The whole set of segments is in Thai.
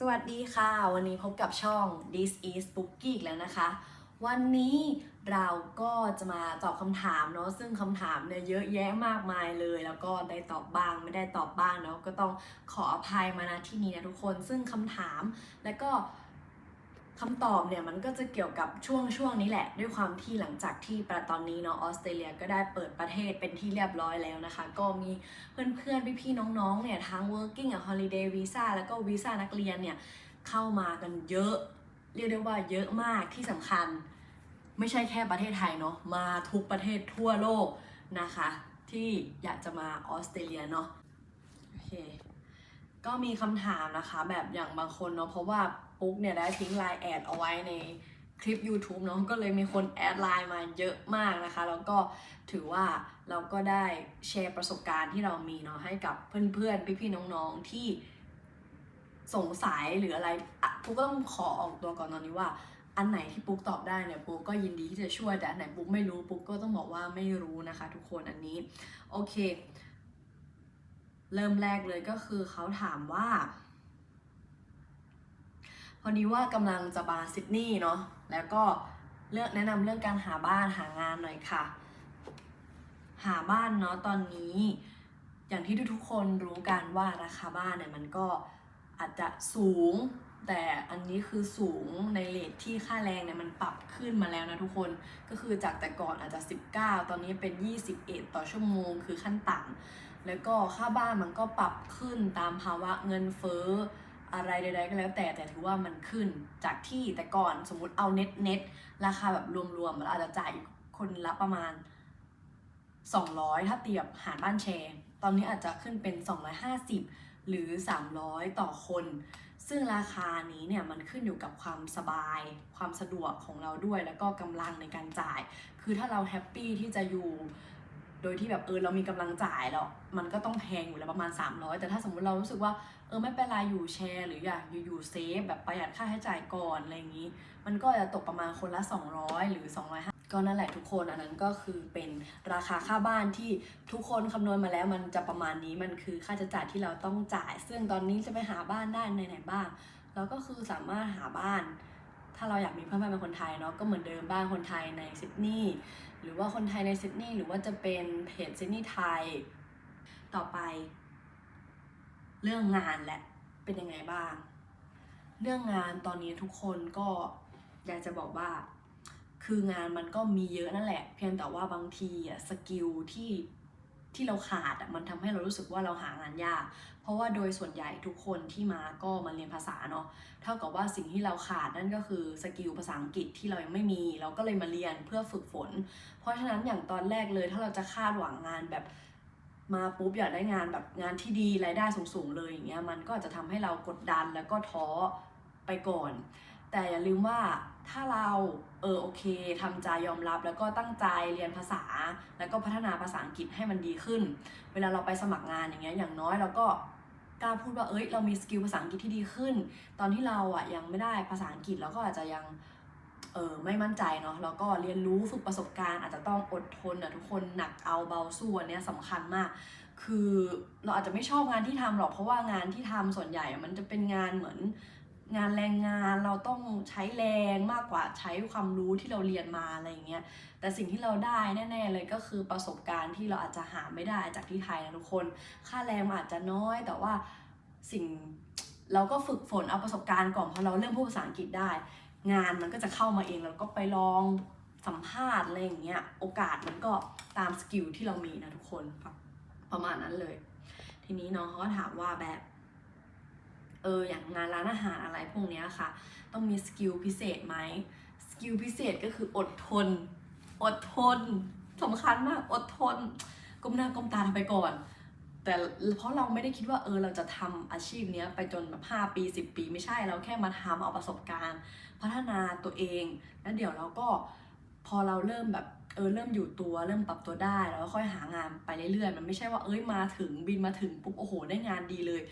สวัสดีค่ะ วันนี้พบกับช่อง This is Spooky อีกแล้วนะคะ วันนี้เราก็จะมาตอบคำถามเนาะซึ่งคำถามเนี่ยเยอะแยะมากมายเลย แล้วก็ได้ตอบบ้างไม่ได้ตอบบ้างเนาะก็ต้องขออภัยมาณที่นี้นะทุกคน ซึ่งคำถามและก็ คำตอบเนี่ยมันก็จะเกี่ยวกับช่วงช่วงนี้แหละ ด้วยความที่หลังจากที่ประตอนนี้เนาะออสเตรเลียก็ได้เปิดประเทศเป็นที่เรียบร้อยแล้วนะคะ ก็มีเพื่อนๆ พี่ๆ น้องๆ เนี่ยทั้ง working อะ holiday visa แล้วก็วีซ่านักเรียนเนี่ยเข้ามากันเยอะ เรียกได้ว่าเยอะมากที่สำคัญ ไม่ใช่แค่ประเทศไทยเนาะมาทุกประเทศทั่วโลกนะคะ ที่อยากจะมาออสเตรเลียเนาะโอเค ก็มีคำถามนะคะแบบอย่างบางคนเนาะเพราะว่าปุ๊กเนี่ยได้ทิ้งไลน์แอดเอาไว้ในคลิป YouTube เนาะก็เลยมีคนแอดไลน์มาเยอะมากนะคะ แล้วก็ถือว่าเราก็ได้แชร์ประสบการณ์ที่เรามีเนาะให้กับเพื่อนๆ พี่ๆ น้องๆ ที่สงสัยหรืออะไรปุ๊กก็ต้องขอออกตัวก่อนตอนนี้ว่า อันไหนที่ปุ๊กตอบได้เนี่ยปุ๊กก็ยินดีที่จะช่วยแต่อันไหนปุ๊กไม่รู้ปุ๊กก็ต้องบอกว่าไม่รู้นะคะ ทุกคนอันนี้โอเค เริ่มแรกเลยก็คือเขาถามว่า พอดีว่ากำลังจะมาซิดนีย์เนาะแล้วก็เลือกแนะนำเรื่องการหาบ้านหางานหน่อยค่ะ หาบ้านเนาะตอนนี้อย่างที่ทุกๆคนรู้กันว่าราคาบ้านเนี่ยมันก็อาจจะสูง แต่อันนี้คือสูงในเลทที่ค่าแรงเนี่ยมันปรับขึ้นมาแล้วนะทุกคนก็คือจากแต่ก่อนอาจจะ 19 ตอนนี้เป็น 21 ต่อชั่วโมงคือขั้นต่ำ แล้วก็ค่าบ้านมันก็ปรับขึ้นตามภาวะเงินเฟ้ออะไรใดๆก็แล้วแต่แต่ถือว่ามันขึ้นจากที่แต่ก่อนสมมุติเอาเน็ตเน็ตราคาแบบรวมๆเราอาจจะจ่ายคนละประมาณ 200 ถ้าเทียบหารบ้านแชร์ ตอนนี้อาจจะขึ้นเป็น 250 หรือ 300 ต่อคน ซึ่งราคานี้เนี่ยมันขึ้นอยู่กับความสบาย ความสะดวกของเราด้วยแล้วก็กำลังในการจ่าย คือถ้าเราแฮปปี้ที่จะอยู่ โดยที่แบบเออเรามีกำลังจ่ายแล้วมันก็ต้องแพงอยู่แล้วประมาณ 300 แต่ถ้าสมมุติเรารู้สึกว่าเออไม่เป็นไรอยู่แชร์ หรืออยากอยู่อยู่เซฟแบบประหยัดค่าใช้จ่ายก่อนอะไรอย่างนี้ มันก็จะตกประมาณคนละ 200 หรือ 250 ก็นั่นแหละทุกคนอันนั้นก็คือเป็นราคาค่าบ้านที่ทุกคนคำนวณมาแล้วมันจะประมาณนี้มันคือค่าใช้จ่ายที่เราต้องจ่าย ซึ่งตอนนี้จะไปหาบ้านได้ในไหนบ้างเราก็คือสามารถหาบ้าน ถ้าเราอยากมีเพื่อนบ้านเป็นคนไทยเนาะก็เหมือนเดิมบ้านคนไทยในซิดนีย์หรือว่าคนไทยในซิดนีย์หรือว่าจะเป็นเพจซิดนีย์ไทย ต่อไป เรื่องงานแหละเป็นยังไงบ้าง เรื่องงานตอนนี้ทุกคนก็อยากจะบอกว่า คืองานมันก็มีเยอะนั่นแหละ เพียงแต่ว่าบางทีอะสกิลที่ ที่เราขาดอะมันทำให้เรารู้สึกว่าเราหางานยาก เพราะว่าโดยส่วนใหญ่ทุกคนที่มาก็มาเรียนภาษาเนาะเท่ากับว่าสิ่งที่เราขาดนั่นก็คือสกิลภาษาอังกฤษที่เรายังไม่มี เราก็เลยมาเรียนเพื่อฝึกฝน เพราะฉะนั้นอย่างตอนแรกเลยถ้าเราจะคาดหวังงานแบบมาปุ๊บอยากได้งานแบบงานที่ดีรายได้สูงๆเลยอย่างเงี้ยมันก็อาจจะทำให้เรากดดันแล้วก็ท้อไปก่อน แต่อย่าลืมว่าถ้าเราเออโอเคทำใจยอมรับ แล้วก็ตั้งใจเรียนภาษา แล้วก็พัฒนาภาษาอังกฤษให้มันดีขึ้น เวลาเราไปสมัครงานอย่างเงี้ยอย่างน้อยเราก็กล้าพูดว่าเอ้ยเรามีสกิลภาษาอังกฤษที่ดีขึ้น ตอนที่เราอะยังไม่ได้ภาษาอังกฤษเราก็อาจจะยังเออไม่มั่นใจเนาะแล้วก็เรียนรู้ฝึกประสบการณ์อาจจะต้องอดทนอะทุกคนหนักเอาเบาสู้อันเนี้ยสำคัญมาก คือเราอาจจะไม่ชอบงานที่ทำหรอกเพราะว่างานที่ทำส่วนใหญ่มันจะเป็นงานเหมือน งานแรงงานเราต้องใช้แรงมากกว่าใช้ความรู้ที่เราเรียนมาอะไรอย่างเงี้ยแต่สิ่งที่เราได้แน่ ๆ เลยก็คือประสบการณ์ที่เราอาจจะหาไม่ได้จากที่ไทยนะทุกคน ค่าแรงอาจจะน้อยแต่ว่าสิ่งเราก็ฝึกฝนเอาประสบการณ์ก่อนพอเราเริ่มพูดภาษาอังกฤษได้ งานมันก็จะเข้ามาเองแล้วก็ไปลองสัมภาษณ์อะไรอย่างเงี้ยโอกาสมันก็ตามสกิลที่เรามีนะทุกคนประมาณนั้นเลย ทีนี้น้องเขาก็ถามว่าแบบ เอออย่างงานร้านอาหารอะไรพวกนี้ค่ะ ต้องมีสกิลพิเศษไหมสกิลพิเศษก็คืออดทน อดทนสำคัญมากอดทนก้มหน้าก้มตาทำไปก่อน แต่เพราะเราไม่ได้คิดว่าเออเราจะทำอาชีพเนี้ยไปจนแบบ5ปี10ปีไม่ใช่เราแค่มาทำเอาประสบการณ์ พัฒนาตัวเองแล้วเดี๋ยวเราก็พอเราเริ่มแบบเออเริ่มอยู่ตัวเริ่มปรับตัวได้แล้วค่อยหางานไปเรื่อยๆ มันไม่ใช่ว่าเอ้ยมาถึงบินมาถึงปุ๊บโอ้โหได้งานดีเลย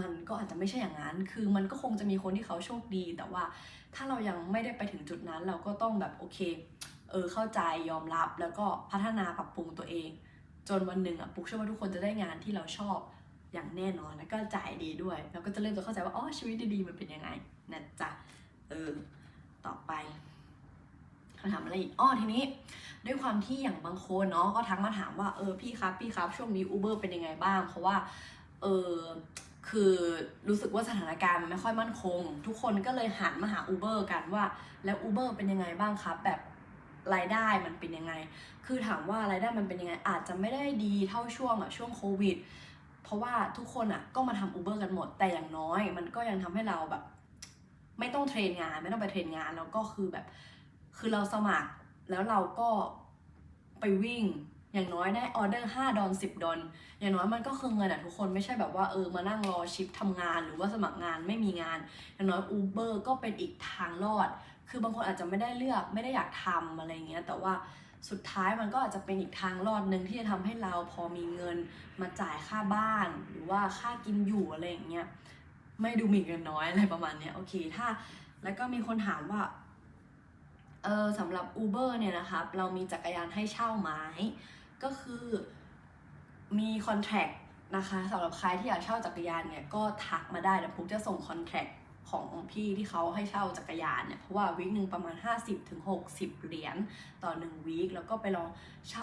มันก็อาจจะไม่ใช่อย่างนั้น คือมันก็คงจะมีคนที่เขาโชคดี แต่ว่าถ้าเรายังไม่ได้ไปถึงจุดนั้น เราก็ต้องแบบโอเค เออเข้าใจยอมรับ แล้วก็พัฒนาปรับปรุงตัวเอง จนวันหนึ่งอะปุ๊กเชื่อว่าทุกคนจะได้งานที่เราชอบอย่างแน่นอนแล้วก็จ่ายดีด้วย แล้วก็จะเริ่มจะเข้าใจว่าอ๋อชีวิตดีๆมันเป็นยังไงนะจ๊ะเออต่อไปคำถามอะไรอีกอ้อทีนี้ ด้วยความที่อย่างบางคนเนาะก็ทักมาถามว่าเออพี่ครับพี่ครับช่วงนี้ Uber เป็นยังไงบ้าง เพราะว่าเออ คือรู้สึกว่าสถานการณ์มันไม่ค่อยมั่นคง ทุกคนก็เลยหันมาหา Uber กันว่าแล้ว Uber เป็นยังไงบ้างครับแบบรายได้มันเป็นยังไง คือถามว่ารายได้มันเป็นยังไง อาจจะไม่ได้ดีเท่าช่วงอะช่วงโควิด เพราะว่าทุกคนอะก็มาทำ Uber กันหมด แต่อย่างน้อย มันก็ยังทำให้เราแบบ ไม่ต้องเทรนงาน ไม่ต้องไปเทรนงานแล้วก็คือแบบ คือเราสมัครแล้วเราก็ไปวิ่ง อย่างน้อยได้ออเดอร์ 5 ดอล10 ดอลอย่างน้อยมันก็คือเงินอะทุกคนไม่ใช่แบบว่าเออมานั่งรอชิปทำงาน หรือว่าสมัครงานไม่มีงาน อย่างน้อย Uber ก็เป็นอีกทางรอด คือบางคนอาจจะไม่ได้เลือกไม่ได้อยากทำอะไรเงี้ยแต่ว่าสุดท้ายมันก็อาจจะเป็นอีกทางรอดหนึ่งที่จะทำให้เราพอมีเงินมาจ่ายค่าบ้าน หรือว่าค่ากินอยู่อะไรอย่างเงี้ยไม่ดูหมิ่นเงินน้อยอะไรประมาณเนี้ยโอเคถ้าแล้วก็มีคนถามว่าเออสำหรับ Uber เนี่ยนะครับ เรามีจักรยานให้เช่าไหม ก็คือมีคอนแท c t นะคะสำหรับใครที่อยากเช่าจักรยานเนี่ยก็ทักมาได้เดี๋ยวผมจะส่งคอนแท c t ของพี่ที่เขาให้เช่าจักรยานเนี่ยเพราะว่าวีคหนึ่งประมาณ 50-60ถึงเหรียญต่อ1วีคแล้วก็ไปลองเช่า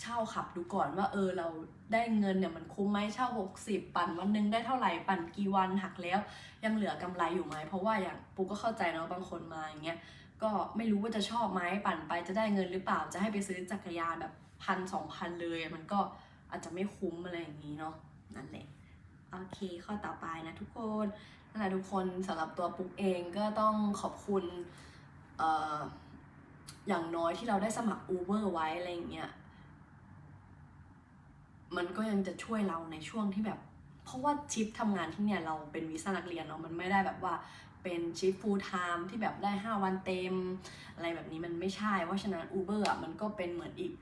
เช่าขับดูก่อนว่าเออเราได้เงินเนี่ยมันคุ้มไหมเช่า 60 ปั่นวันนึงได้เท่าไหร่ปั่นกี่วันหักแล้ว ยังเหลือกำไรอยู่ไหมเพราะว่าอย่างปูก็เข้าใจเนาะบางคนมาอย่างเงี้ย ก็ไม่รู้ว่าจะชอบไหมปั่นไปจะได้เงินหรือเปล่าจะให้ไปซื้อจักรยานแบบพันสองพันเลย มันก็อาจจะไม่คุ้มอะไรอย่างนี้เนาะนั่นแหละโอเคข้อต่อไปนะทุกคนนั่นแหละทุกคนสำหรับตัวปุ๊กเองก็ต้องขอบคุณเอ่ออย่างน้อยที่เราได้สมัคร Uber ไว้อะไรอย่างเงี้ยมันก็ยังจะช่วยเราในช่วงที่แบบ เพราะว่าชิปทำงานที่เนี่ยเราเป็นวีซ่านักเรียนเนาะมันไม่ได้แบบว่า เป็นชิป full time ที่แบบได้ 5 วันเต็ม อะไรแบบนี้มันไม่ใช่ เพราะฉะนั้น Uber อะมันก็เป็นเหมือนอีก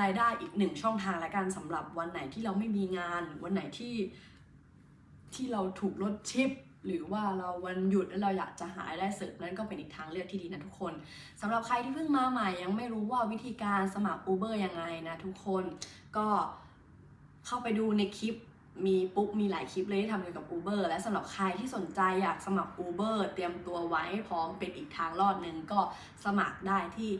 รายได้อีกหนึ่งช่องทางละกันสำหรับวันไหนที่เราไม่มีงานวันไหนที่ที่เราถูกลดชิป หรือว่าเราวันหยุดแล้วเราอยากจะหารายได้เสริมนั่นก็เป็นอีกทางเลือกที่ดีนะทุกคนสำหรับใครที่เพิ่งมาใหม่ยังไม่รู้ว่าวิธีการสมัคร Uber ยังไงนะทุกคนก็เข้าไปดูในคลิป มีปุ๊บมีหลายคลิปเลยที่ทำเกี่ยวกับ Uber และสำหรับใครที่สนใจอยากสมัคร Uber เตรียมตัวไว้ให้พร้อมเป็นอีกทางรอดหนึ่งก็สมัครได้ที่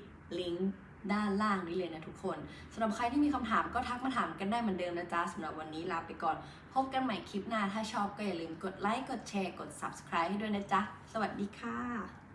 ลิงก์ด้านล่างนี้เลยนะทุกคนสำหรับใครที่มีคำถามก็ทักมาถามกันได้เหมือนเดิมนะจ๊ะสำหรับวันนี้ลาไปก่อน พบกันใหม่คลิปหน้าถ้าชอบก็อย่าลืมกดไลค์กดแชร์กด subscribe ให้ด้วยนะจ๊ะ สวัสดีค่ะ